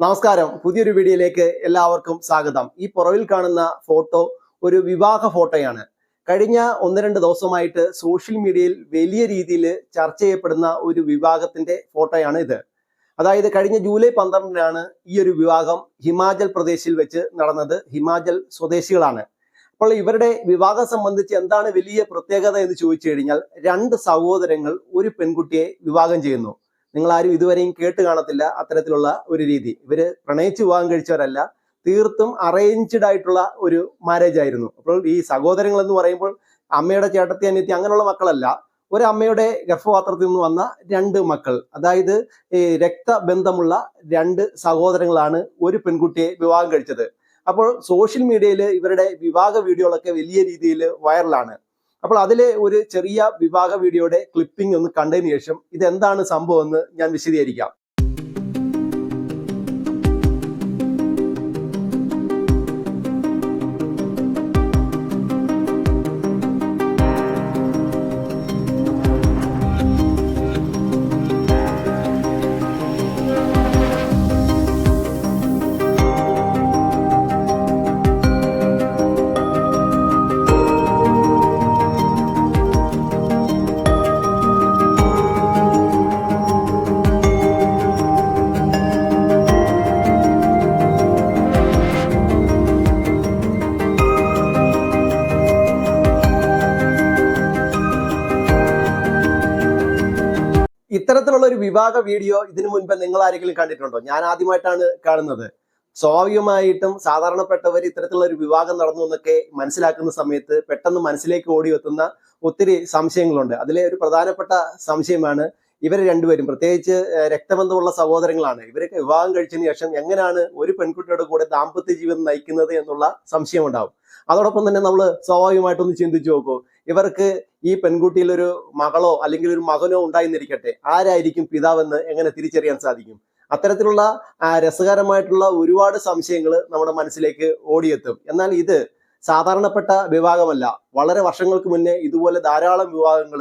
നമസ്കാരം. പുതിയൊരു വീഡിയോയിലേക്ക് എല്ലാവർക്കും സ്വാഗതം. ഈ പുറവിൽ കാണുന്ന ഫോട്ടോ ഒരു വിവാഹ ഫോട്ടോയാണ്. കഴിഞ്ഞ ഒന്ന് രണ്ട് ദിവസമായിട്ട് സോഷ്യൽ മീഡിയയിൽ വലിയ രീതിയിൽ ചർച്ച ചെയ്യപ്പെടുന്ന ഒരു വിവാഹത്തിന്റെ ഫോട്ടോയാണ് ഇത്. അതായത് കഴിഞ്ഞ ജൂലൈ പന്ത്രണ്ടിനാണ് ഈ ഒരു വിവാഹം ഹിമാചൽ പ്രദേശിൽ വെച്ച് നടന്നത്. ഹിമാചൽ സ്വദേശികളാണ്. അപ്പോൾ ഇവരുടെ വിവാഹം സംബന്ധിച്ച് എന്താണ് വലിയ പ്രത്യേകത എന്ന് ചോദിച്ചു കഴിഞ്ഞാൽ രണ്ട് സഹോദരങ്ങൾ ഒരു പെൺകുട്ടിയെ വിവാഹം ചെയ്യുന്നു. നിങ്ങൾ ആരും ഇതുവരെയും കേട്ട് കാണത്തില്ല അത്തരത്തിലുള്ള ഒരു രീതി. ഇവർ പ്രണയിച്ച് വിവാഹം കഴിച്ചവരല്ല. തീർത്തും അറേഞ്ച്ഡ് ആയിട്ടുള്ള ഒരു മാരേജ് ആയിരുന്നു. അപ്പോൾ ഈ സഹോദരങ്ങൾ എന്ന് പറയുമ്പോൾ അമ്മയുടെ ചേട്ടത്തി അനിയത്തി അങ്ങനെയുള്ള മക്കളല്ല. ഒരു അമ്മയുടെ ഗർഭപാത്രത്തിൽ നിന്ന് വന്ന രണ്ട് മക്കൾ. അതായത് ഈ രക്തബന്ധമുള്ള രണ്ട് സഹോദരങ്ങളാണ് ഒരു പെൺകുട്ടിയെ വിവാഹം കഴിച്ചത്. അപ്പോൾ സോഷ്യൽ മീഡിയയിൽ ഇവരുടെ വിവാഹ വീഡിയോകളൊക്കെ വലിയ രീതിയിൽ വൈറലാണ് അപ്പോൾ അതിലെ ഒരു ചെറിയ വിവാഹ വീഡിയോയുടെ ക്ലിപ്പിംഗ് ഒന്ന് കണ്ടതിന് ശേഷം ഇതെന്താണ് സംഭവം എന്ന് ഞാൻ വിശദീകരിക്കാം. വിവാഹ വീഡിയോ ഇതിനു മുൻപ് നിങ്ങൾ ആരെങ്കിലും കണ്ടിട്ടുണ്ടോ? ഞാൻ ആദ്യമായിട്ടാണ് കാണുന്നത്. സ്വാഭാവികമായിട്ടും സാധാരണപ്പെട്ടവർ ഇത്തരത്തിലുള്ള ഒരു വിവാഹം നടന്നു എന്നൊക്കെ മനസ്സിലാക്കുന്ന സമയത്ത് പെട്ടെന്ന് മനസ്സിലേക്ക് ഓടി എത്തുന്ന ഒത്തിരി സംശയങ്ങളുണ്ട്. അതിലെ ഒരു പ്രധാനപ്പെട്ട സംശയമാണ് ഇവർ രണ്ടുപേരും പ്രത്യേകിച്ച് രക്തബന്ധമുള്ള സഹോദരങ്ങളാണ്. ഇവരൊക്കെ വിവാഹം കഴിച്ചതിന് ശേഷം എങ്ങനെയാണ് ഒരു പെൺകുട്ടിയുടെ കൂടെ ദാമ്പത്യ ജീവിതം നയിക്കുന്നത് എന്നുള്ള സംശയം ഉണ്ടാവും അതോടൊപ്പം തന്നെ നമ്മൾ സ്വാഭാവികമായിട്ടൊന്ന് ചിന്തിച്ചു നോക്കൂ. ഇവർക്ക് ഈ പെൺകുട്ടിയിൽ ഒരു മകളോ അല്ലെങ്കിൽ ഒരു മകനോ ഉണ്ടായിരുന്നിരിക്കട്ടെ. ആരായിരിക്കും പിതാവെന്ന് എങ്ങനെ തിരിച്ചറിയാൻ സാധിക്കും? അത്തരത്തിലുള്ള രസകരമായിട്ടുള്ള ഒരുപാട് സംശയങ്ങൾ നമ്മുടെ മനസ്സിലേക്ക് ഓടിയെത്തും. എന്നാൽ ഇത് സാധാരണപ്പെട്ട വിവാഹമല്ല. വളരെ വർഷങ്ങൾക്ക് മുന്നേ ഇതുപോലെ ധാരാളം വിവാഹങ്ങൾ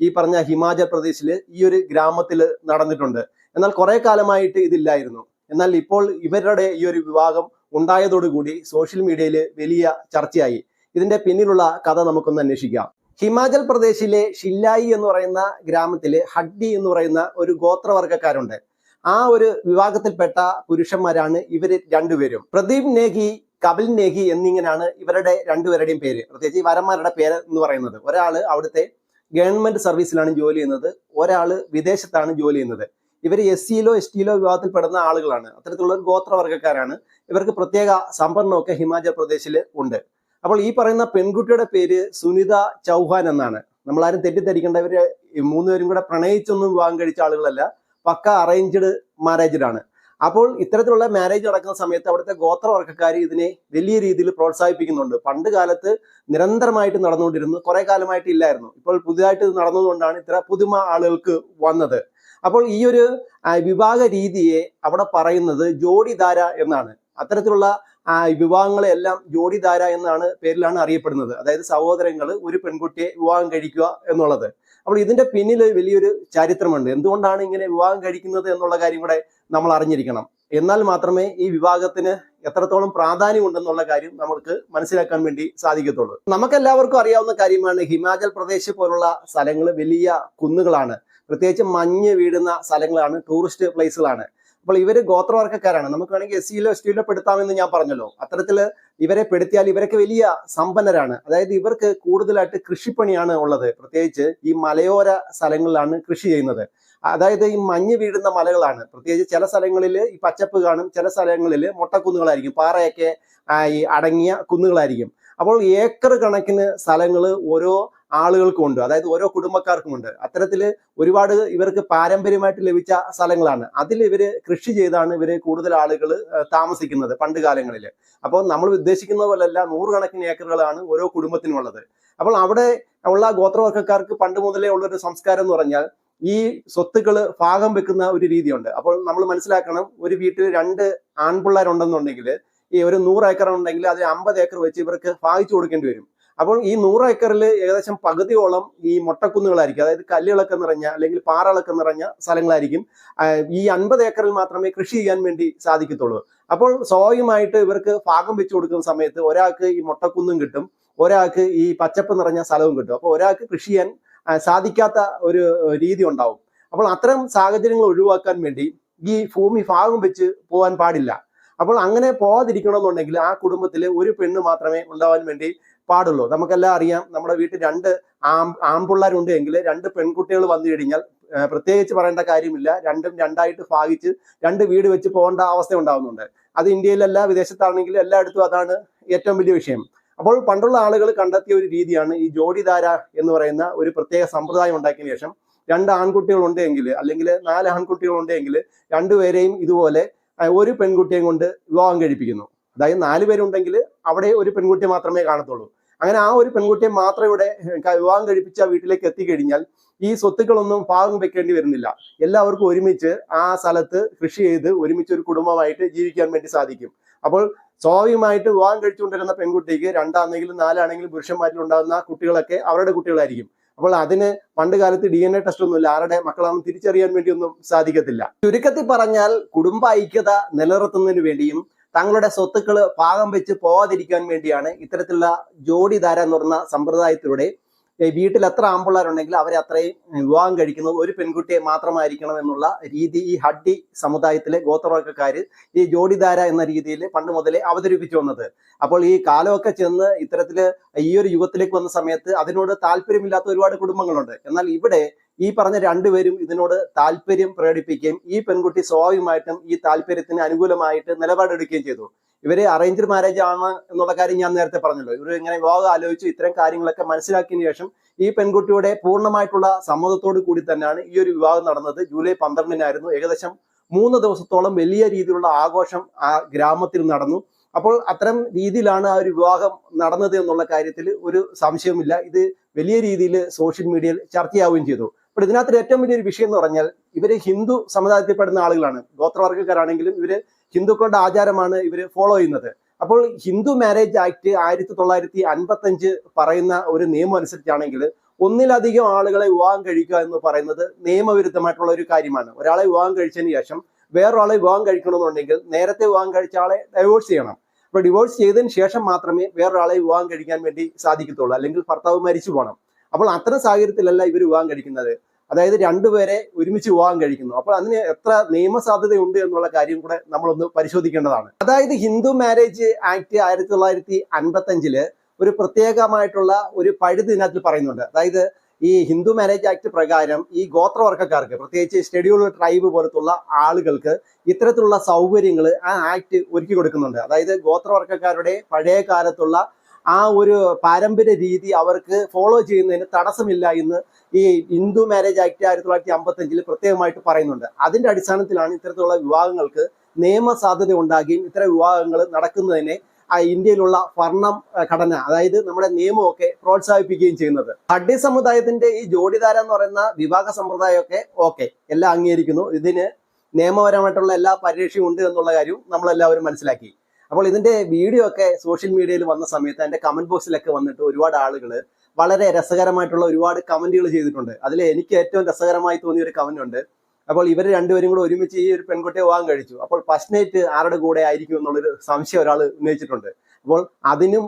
ഈ പറഞ്ഞ ഹിമാചൽ പ്രദേശിൽ ഈ ഒരു ഗ്രാമത്തിൽ നടന്നിട്ടുണ്ട്. എന്നാൽ കുറെ കാലമായിട്ട് ഇതില്ലായിരുന്നു. എന്നാൽ ഇപ്പോൾ ഇവരുടെ ഈ ഒരു വിവാഹം ഉണ്ടായതോടുകൂടി സോഷ്യൽ മീഡിയയിൽ വലിയ ചർച്ചയായി. ഇതിന്റെ പിന്നിലുള്ള കഥ നമുക്കൊന്ന് അന്വേഷിക്കാം. ഹിമാചൽ പ്രദേശിലെ ഷില്ലായി എന്ന് പറയുന്ന ഗ്രാമത്തിൽ ഹഡ്ഡി എന്ന് പറയുന്ന ഒരു ഗോത്രവർഗക്കാരുണ്ട് ആ ഒരു വിഭാഗത്തിൽപ്പെട്ട പുരുഷന്മാരാണ് ഇവർ രണ്ടുപേരും. പ്രദീപ് നേഗി കപിൽ നേഗി എന്നിങ്ങനെയാണ് ഇവരുടെ രണ്ടുപേരുടെയും പേര്. പ്രത്യേകിച്ച് ഈ വരന്മാരുടെ പേര് എന്ന് പറയുന്നത്. ഒരാൾ അവിടുത്തെ ഗവൺമെന്റ് സർവീസിലാണ് ജോലി ചെയ്യുന്നത്. ഒരാൾ വിദേശത്താണ് ജോലി ചെയ്യുന്നത്. ഇവർ എസ് സിയിലോ എസ് ടിയിലോ വിഭാഗത്തിൽപ്പെടുന്ന ആളുകളാണ്. അത്തരത്തിലുള്ള ഒരു ഗോത്രവർഗക്കാരാണ്. ഇവർക്ക് പ്രത്യേക സംഭരണമൊക്കെ ഹിമാചൽ പ്രദേശിൽ ഉണ്ട്. അപ്പോൾ ഈ പറയുന്ന പെൺകുട്ടിയുടെ പേര് സുനിത ചൗഹാൻ എന്നാണ്. നമ്മളാരും തെറ്റിദ്ധരിക്കേണ്ട ഇവർ മൂന്നുപേരും കൂടെ പ്രണയിച്ചൊന്നും വിവാഹം കഴിച്ച ആളുകളല്ല. പക്ക അറേഞ്ച്ഡ് മാരേജ്ഡ് ആണ് അപ്പോൾ ഇത്തരത്തിലുള്ള മാരേജ് നടക്കുന്ന സമയത്ത് അവിടുത്തെ ഗോത്രവർഗക്കാർ ഇതിനെ വലിയ രീതിയിൽ പ്രോത്സാഹിപ്പിക്കുന്നുണ്ട്. പണ്ട് കാലത്ത് നിരന്തരമായിട്ട് നടന്നുകൊണ്ടിരുന്നു കുറെ കാലമായിട്ട് ഇല്ലായിരുന്നു. ഇപ്പോൾ പുതിയതായിട്ട് ഇത് നടന്നതുകൊണ്ടാണ് ഇത്ര പുതുമ ആളുകൾക്ക് വന്നത്. അപ്പോൾ ഈ ഒരു വിവാഹ രീതിയെ അവിടെ പറയുന്നത് ജോഡിധാര എന്നാണ്. അത്തരത്തിലുള്ള വിവാഹങ്ങളെ വിവാഹങ്ങളെല്ലാം ജോഡിധാര എന്നാണ് പേരിലാണ് അറിയപ്പെടുന്നത്. അതായത് സഹോദരങ്ങൾ ഒരു പെൺകുട്ടിയെ വിവാഹം കഴിക്കുക എന്നുള്ളത്. അപ്പോൾ ഇതിന്റെ പിന്നിൽ വലിയൊരു ചരിത്രമുണ്ട്. എന്തുകൊണ്ടാണ് ഇങ്ങനെ വിവാഹം കഴിക്കുന്നത് എന്നുള്ള കാര്യം കൂടെ നമ്മൾ അറിഞ്ഞിരിക്കണം. എന്നാൽ മാത്രമേ ഈ വിവാഹത്തിന് എത്രത്തോളം പ്രാധാന്യം ഉണ്ടെന്നുള്ള കാര്യം നമുക്ക് മനസ്സിലാക്കാൻ വേണ്ടി സാധിക്കത്തുള്ളൂ. നമുക്കെല്ലാവർക്കും അറിയാവുന്ന കാര്യമാണ് ഹിമാചൽ പ്രദേശ് പോലുള്ള സ്ഥലങ്ങൾ വലിയ കുന്നുകളാണ്. പ്രത്യേകിച്ച് മഞ്ഞ് വീടുന്ന സ്ഥലങ്ങളാണ് ടൂറിസ്റ്റ് പ്ലേസുകളാണ്. അപ്പോൾ ഇവർ ഗോത്രവർഗക്കാരാണ്. നമുക്ക് വേണമെങ്കിൽ എസ് സിയിലോ എസ് ടിയിലോ പെടുത്താമെന്ന് ഞാൻ പറഞ്ഞല്ലോ. അത്തരത്തിൽ ഇവരെ പെടുത്തിയാൽ ഇവരൊക്കെ വലിയ സമ്പന്നരാണ്. അതായത് ഇവർക്ക് കൂടുതലായിട്ട് കൃഷിപ്പണിയാണ് ഉള്ളത്. പ്രത്യേകിച്ച് ഈ മലയോര സ്ഥലങ്ങളിലാണ് കൃഷി ചെയ്യുന്നത്. അതായത് ഈ മഞ്ഞ് വീഴുന്ന മലകളാണ്. പ്രത്യേകിച്ച് ചില സ്ഥലങ്ങളിൽ ഈ പച്ചപ്പ് കാണും ചില സ്ഥലങ്ങളിൽ മുട്ടക്കുന്നുകളായിരിക്കും. പാറയൊക്കെ ഈ അടങ്ങിയ കുന്നുകളായിരിക്കും. അപ്പോൾ ഏക്കർ കണക്കിന് സ്ഥലങ്ങൾ ഓരോ ആളുകൾക്കും ഉണ്ട് അതായത് ഓരോ കുടുംബക്കാർക്കും ഉണ്ട് അത്തരത്തിൽ ഒരുപാട് ഇവർക്ക് പാരമ്പര്യമായിട്ട് ലഭിച്ച സ്ഥലങ്ങളാണ്. അതിൽ ഇവർ കൃഷി ചെയ്താണ് ഇവർ കൂടുതൽ ആളുകൾ താമസിക്കുന്നത് പണ്ട് കാലങ്ങളിൽ അപ്പോൾ നമ്മൾ ഉദ്ദേശിക്കുന്ന പോലെയല്ല നൂറുകണക്കിന് ഏക്കറുകളാണ് ഓരോ കുടുംബത്തിനുള്ളത്. അപ്പോൾ അവിടെ ഉള്ള ഗോത്രവർഗക്കാർക്ക് പണ്ട് മുതലേ ഉള്ളൊരു സംസ്കാരം എന്ന് പറഞ്ഞാൽ ഈ സ്വത്തുക്കൾ ഭാഗം വെക്കുന്ന ഒരു രീതിയുണ്ട്. അപ്പോൾ നമ്മൾ മനസ്സിലാക്കണം ഒരു വീട്ടിൽ രണ്ട് ആൺപിള്ളേരുണ്ടെന്നുണ്ടെങ്കിൽ ഈ ഒരു നൂറ് ഏക്കർ ഉണ്ടെങ്കിൽ അതിൽ അമ്പത് ഏക്കർ വെച്ച് ഇവർക്ക് ഭാഗിച്ചു കൊടുക്കേണ്ടി വരും. അപ്പോൾ ഈ നൂറ് ഏക്കറിൽ ഏകദേശം പകുതിയോളം ഈ മൊട്ടക്കുന്നുകളായിരിക്കും. അതായത് കല്ലുകളൊക്കെ നിറഞ്ഞ അല്ലെങ്കിൽ പാറകളൊക്കെ നിറഞ്ഞ സ്ഥലങ്ങളായിരിക്കും ഈ അൻപത് ഏക്കറിൽ മാത്രമേ കൃഷി ചെയ്യാൻ വേണ്ടി സാധിക്കത്തുള്ളൂ. അപ്പോൾ സ്വാഭാവികമായിട്ട് ഇവർക്ക് ഭാഗം വെച്ചു കൊടുക്കുന്ന സമയത്ത് ഒരാൾക്ക് ഈ മൊട്ടക്കുന്നും കിട്ടും ഒരാൾക്ക് ഈ പച്ചപ്പ് നിറഞ്ഞ സ്ഥലവും കിട്ടും. അപ്പോൾ ഒരാൾക്ക് കൃഷി ചെയ്യാൻ സാധിക്കാത്ത ഒരു രീതി ഉണ്ടാവും. അപ്പോൾ അത്തരം സാഹചര്യങ്ങൾ ഒഴിവാക്കാൻ വേണ്ടി ഈ ഭൂമി ഭാഗം വെച്ച് പോകാൻ പാടില്ല. അപ്പോൾ അങ്ങനെ പോകാതിരിക്കണമെന്നുണ്ടെങ്കിൽ ആ കുടുംബത്തിൽ ഒരു പെണ്ണ് മാത്രമേ ഉണ്ടാവാൻ വേണ്ടി പാടുള്ളൂ. നമുക്കെല്ലാം അറിയാം നമ്മുടെ വീട്ടിൽ രണ്ട് ആം ആൺപിള്ളേരുണ്ട് എങ്കിൽ രണ്ട് പെൺകുട്ടികൾ വന്നു കഴിഞ്ഞാൽ പ്രത്യേകിച്ച് പറയേണ്ട കാര്യമില്ല. രണ്ടും രണ്ടായിട്ട് ഭാഗിച്ച് രണ്ട് വീട് വെച്ച് പോകേണ്ട അവസ്ഥ ഉണ്ടാവുന്നുണ്ട്. അത് ഇന്ത്യയിലല്ല വിദേശത്താണെങ്കിലും എല്ലായിടത്തും അതാണ് ഏറ്റവും വലിയ വിഷയം. അപ്പോൾ പണ്ടുള്ള ആളുകൾ കണ്ടെത്തിയ ഒരു രീതിയാണ് ഈ ജോഡിധാര എന്ന് പറയുന്ന ഒരു പ്രത്യേക സമ്പ്രദായം ഉണ്ടാക്കിയ ശേഷം രണ്ട് ആൺകുട്ടികൾ ഉണ്ടെങ്കിൽ അല്ലെങ്കിൽ നാല് ആൺകുട്ടികൾ ഉണ്ടെങ്കിൽ രണ്ടുപേരെയും ഇതുപോലെ ഒരു പെൺകുട്ടിയെയും കൊണ്ട് വിവാഹം കഴിപ്പിക്കുന്നു. അതായത് നാല് പേരുണ്ടെങ്കിൽ അവിടെ ഒരു പെൺകുട്ടിയെ മാത്രമേ കാണത്തുള്ളൂ. അങ്ങനെ ആ ഒരു പെൺകുട്ടിയെ മാത്രം ഇവിടെ വിവാഹം കഴിപ്പിച്ച വീട്ടിലേക്ക് എത്തിക്കഴിഞ്ഞാൽ ഈ സ്വത്തുക്കളൊന്നും ഭാഗം വെക്കേണ്ടി വരുന്നില്ല. എല്ലാവർക്കും ഒരുമിച്ച് ആ സ്ഥലത്ത് കൃഷി ചെയ്ത് ഒരുമിച്ച് ഒരു കുടുംബമായിട്ട് ജീവിക്കാൻ വേണ്ടി സാധിക്കും. അപ്പോൾ സ്വാഭാവികമായിട്ട് വിവാഹം കഴിച്ചുകൊണ്ടിരുന്ന പെൺകുട്ടിക്ക് രണ്ടാണെങ്കിലും നാലാണെങ്കിലും പുരുഷന്മാരിൽ ഉണ്ടാകുന്ന കുട്ടികളൊക്കെ അവരുടെ കുട്ടികളായിരിക്കും. അപ്പോൾ അതിന് പണ്ട് കാലത്ത് ഡി എൻ എ ടെസ്റ്റ് ഒന്നുമില്ല. ആരുടെ മക്കളാണെന്ന് തിരിച്ചറിയാൻ വേണ്ടിയൊന്നും സാധിക്കത്തില്ല. ചുരുക്കത്തിൽ പറഞ്ഞാൽ കുടുംബ ഐക്യത നിലനിർത്തുന്നതിന് വേണ്ടിയും തങ്ങളുടെ സ്വത്തുക്കൾ പാകം വെച്ച് പോവാതിരിക്കാൻ വേണ്ടിയാണ് ഇത്തരത്തിലുള്ള ജോഡിധാര എന്ന് പറഞ്ഞ സമ്പ്രദായത്തിലൂടെ വീട്ടിൽ എത്ര ആമ്പിള്ളേരുണ്ടെങ്കിൽ അവരെ അത്രയും വിവാഹം കഴിക്കുന്നത് ഒരു പെൺകുട്ടിയെ മാത്രമായിരിക്കണം എന്നുള്ള രീതി ഈ ഹഡ്ഡി സമുദായത്തിലെ ഗോത്രവർഗക്കാർ ഈ ജോഡിധാര എന്ന രീതിയിൽ പണ്ട് മുതലേ അവതരിപ്പിച്ചു വന്നത്. അപ്പോൾ ഈ കാലമൊക്കെ ചെന്ന് ഇത്തരത്തിൽ ഈ ഒരു യുഗത്തിലേക്ക് വന്ന സമയത്ത് അതിനോട് താല്പര്യമില്ലാത്ത ഒരുപാട് കുടുംബങ്ങളുണ്ട്. എന്നാൽ ഇവിടെ ഈ പറഞ്ഞ രണ്ടുപേരും ഇതിനോട് താല്പര്യം പ്രകടിപ്പിക്കുകയും ഈ പെൺകുട്ടി സ്വാഭാവികമായിട്ടും ഈ താല്പര്യത്തിന് അനുകൂലമായിട്ട് നിലപാടെടുക്കുകയും ചെയ്തു. ഇവർ അറേഞ്ച്ഡ് മാരേജ് ആണ് എന്നുള്ള കാര്യം ഞാൻ നേരത്തെ പറഞ്ഞല്ലോ. ഇവർ ഇങ്ങനെ വിവാഹം ആലോചിച്ച് ഇത്തരം കാര്യങ്ങളൊക്കെ മനസ്സിലാക്കിയതിനു ശേഷം ഈ പെൺകുട്ടിയുടെ പൂർണമായിട്ടുള്ള സമ്മതത്തോട് കൂടി തന്നെയാണ് ഈ ഒരു വിവാഹം നടന്നത്. ജൂലൈ പന്ത്രണ്ടിനായിരുന്നു. ഏകദേശം മൂന്ന് ദിവസത്തോളം വലിയ രീതിയിലുള്ള ആഘോഷം ആ ഗ്രാമത്തിൽ നടന്നു. അപ്പോൾ അത്തരം രീതിയിലാണ് ആ ഒരു വിവാഹം നടന്നത് എന്നുള്ള കാര്യത്തിൽ ഒരു സംശയവുമില്ല. ഇത് വലിയ രീതിയിൽ സോഷ്യൽ മീഡിയയിൽ ചർച്ചയാവുകയും ചെയ്തു. അപ്പോൾ ഇതിനകത്ത് ഏറ്റവും വലിയൊരു വിഷയം എന്ന് പറഞ്ഞാൽ ഇവർ ഹിന്ദു സമുദായത്തിൽപ്പെടുന്ന ആളുകളാണ്. ഗോത്രവർഗക്കാരാണെങ്കിലും ഇവർ ഹിന്ദുക്കളുടെ ആചാരമാണ് ഇവർ ഫോളോ ചെയ്യുന്നത്. അപ്പോൾ ഹിന്ദു മാരേജ് ആക്ട് ആയിരത്തി തൊള്ളായിരത്തി അൻപത്തി അഞ്ച് പറയുന്ന ഒരു നിയമം അനുസരിച്ചാണെങ്കിൽ ഒന്നിലധികം ആളുകളെ വിവാഹം കഴിക്കുക എന്ന് പറയുന്നത് നിയമവിരുദ്ധമായിട്ടുള്ള ഒരു കാര്യമാണ്. ഒരാളെ വിവാഹം കഴിച്ചതിന് ശേഷം വേറൊരാളെ വിവാഹം കഴിക്കണമെന്നുണ്ടെങ്കിൽ നേരത്തെ വിവാഹം കഴിച്ച ആളെ ഡൈവോഴ്സ് ചെയ്യണം. അപ്പൊ ഡിവോഴ്സ് ചെയ്തതിന് ശേഷം മാത്രമേ വേറൊരാളെ വിവാഹം കഴിക്കാൻ വേണ്ടി സാധിക്കത്തുള്ളൂ. അല്ലെങ്കിൽ ഭർത്താവ് മരിച്ചു പോകണം. അപ്പോൾ അത്തരം സാഹചര്യത്തിലല്ല ഇവർ വിവാഹം കഴിക്കുന്നത്. അതായത് രണ്ടുപേരെ ഒരുമിച്ച് വിവാഹം കഴിക്കുന്നു. അപ്പോൾ അതിന് എത്ര നിയമസാധ്യതയുണ്ട് എന്നുള്ള കാര്യം കൂടെ നമ്മളൊന്ന് പരിശോധിക്കേണ്ടതാണ്. അതായത് ഹിന്ദു മാരേജ് ആക്ട് ആയിരത്തി തൊള്ളായിരത്തി അൻപത്തി അഞ്ചിൽ ഒരു പ്രത്യേകമായിട്ടുള്ള ഒരു പഴുത് ഇതിനകത്ത് പറയുന്നുണ്ട്. അതായത് ഈ ഹിന്ദു മാരേജ് ആക്ട് പ്രകാരം ഈ ഗോത്രവർഗക്കാർക്ക് പ്രത്യേകിച്ച് ഷെഡ്യൂൾ ട്രൈബ് പോലത്തുള്ള ആളുകൾക്ക് ഇത്തരത്തിലുള്ള സൗകര്യങ്ങൾ ആ ആക്ട് ഒരുക്കി കൊടുക്കുന്നുണ്ട്. അതായത് ഗോത്രവർഗക്കാരുടെ പഴയ കാലത്തുള്ള ആ ഒരു പാരമ്പര്യ രീതി അവർക്ക് ഫോളോ ചെയ്യുന്നതിന് തടസ്സമില്ല എന്ന് ഈ ഹിന്ദു മാരേജ് ആക്ട് ആയിരത്തി തൊള്ളായിരത്തി അമ്പത്തി അഞ്ചിൽ പ്രത്യേകമായിട്ട് പറയുന്നുണ്ട്. അതിന്റെ അടിസ്ഥാനത്തിലാണ് ഇത്തരത്തിലുള്ള വിവാഹങ്ങൾക്ക് നിയമസാധ്യത ഉണ്ടാകുകയും ഇത്തരം വിവാഹങ്ങൾ നടക്കുന്നതിനെ ഇന്ത്യയിലുള്ള ഭരണം ഘടന അതായത് നമ്മുടെ നിയമമൊക്കെ പ്രോത്സാഹിപ്പിക്കുകയും ചെയ്യുന്നത്. ഹഡ്ഡി സമുദായത്തിന്റെ ഈ ജോഡിധാര എന്ന് പറയുന്ന വിവാഹ സമ്പ്രദായമൊക്കെ ഓക്കെ എല്ലാം അംഗീകരിക്കുന്നു. ഇതിന് നിയമപരമായിട്ടുള്ള എല്ലാ പരിരക്ഷയും ഉണ്ട് എന്നുള്ള കാര്യവും നമ്മളെല്ലാവരും മനസ്സിലാക്കി. അപ്പോൾ ഇതിന്റെ വീഡിയോ ഒക്കെ സോഷ്യൽ മീഡിയയിൽ വന്ന സമയത്ത് എന്റെ കമന്റ് ബോക്സിലൊക്കെ വന്നിട്ട് ഒരുപാട് ആളുകൾ വളരെ രസകരമായിട്ടുള്ള ഒരുപാട് കമന്റുകൾ ചെയ്തിട്ടുണ്ട്. അതിൽ എനിക്ക് ഏറ്റവും രസകരമായി തോന്നിയ ഒരു കമന്റ് ഉണ്ട്. അപ്പോൾ ഇവർ രണ്ടുപേരും കൂടെ ഒരുമിച്ച് ഈ ഒരു പെൺകുട്ടിയെ വിവാഹം കഴിച്ചു. അപ്പോൾ ഫസ്റ്റ് നൈറ്റ് ആരുടെ കൂടെ ആയിരിക്കും എന്നുള്ളൊരു സംശയം ഒരാൾ ഉന്നയിച്ചിട്ടുണ്ട്. അപ്പോൾ അതിനും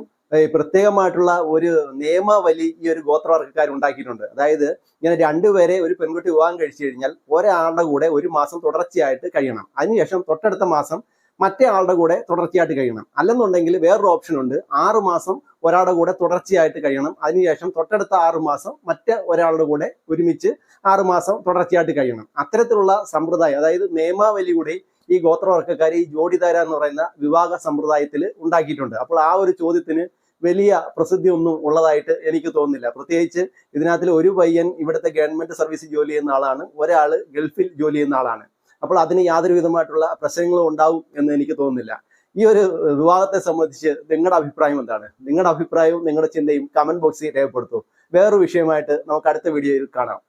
പ്രത്യേകമായിട്ടുള്ള ഒരു നിയമവലി ഈ ഒരു ഗോത്രവർഗക്കാർ ഉണ്ടാക്കിയിട്ടുണ്ട്. അതായത് ഇങ്ങനെ രണ്ടുപേരെ ഒരു പെൺകുട്ടി വിവാഹം കഴിച്ചു കഴിഞ്ഞാൽ ഒരാളുടെ കൂടെ ഒരു മാസം തുടർച്ചയായിട്ട് കഴിയണം. അതിനുശേഷം തൊട്ടടുത്ത മാസം മറ്റേ ആളുടെ കൂടെ തുടർച്ചയായിട്ട് കഴിയണം. അല്ലെന്നുണ്ടെങ്കിൽ വേറൊരു ഓപ്ഷൻ ഉണ്ട്. ആറ് മാസം ഒരാളുടെ കൂടെ തുടർച്ചയായിട്ട് കഴിയണം. അതിനുശേഷം തൊട്ടടുത്ത ആറ് മാസം മറ്റേ ഒരാളുടെ കൂടെ ഒരുമിച്ച് ആറ് മാസം തുടർച്ചയായിട്ട് കഴിയണം. അത്തരത്തിലുള്ള സമ്പ്രദായം അതായത് നിയമാവലി കൂടി ഈ ഗോത്രവർഗക്കാർ ഈ ജോഡിധാര എന്ന് പറയുന്ന വിവാഹ സമ്പ്രദായത്തിൽ ഉണ്ടാക്കിയിട്ടുണ്ട്. അപ്പോൾ ആ ഒരു ചോദ്യത്തിന് വലിയ പ്രസിദ്ധി ഒന്നും ഉള്ളതായിട്ട് എനിക്ക് തോന്നുന്നില്ല. പ്രത്യേകിച്ച് ഇതിനകത്തിൽ ഒരു പയ്യൻ ഇവിടുത്തെ ഗവൺമെന്റ് സർവീസ് ജോലി ചെയ്യുന്ന ആളാണ്. ഒരാൾ ഗൾഫിൽ ജോലി ചെയ്യുന്ന ആളാണ്. അപ്പോൾ അതിന് യാതൊരു വിധമായിട്ടുള്ള പ്രശ്നങ്ങളും ഉണ്ടാവും എന്ന് എനിക്ക് തോന്നുന്നില്ല. ഈ ഒരു വിവാദത്തെ സംബന്ധിച്ച് നിങ്ങളുടെ അഭിപ്രായം എന്താണ്? നിങ്ങളുടെ അഭിപ്രായവും നിങ്ങളുടെ ചിന്തയും കമന്റ് ബോക്സിൽ രേഖപ്പെടുത്തൂ. വേറൊരു വിഷയമായിട്ട് നമുക്ക് അടുത്ത വീഡിയോയിൽ കാണാം.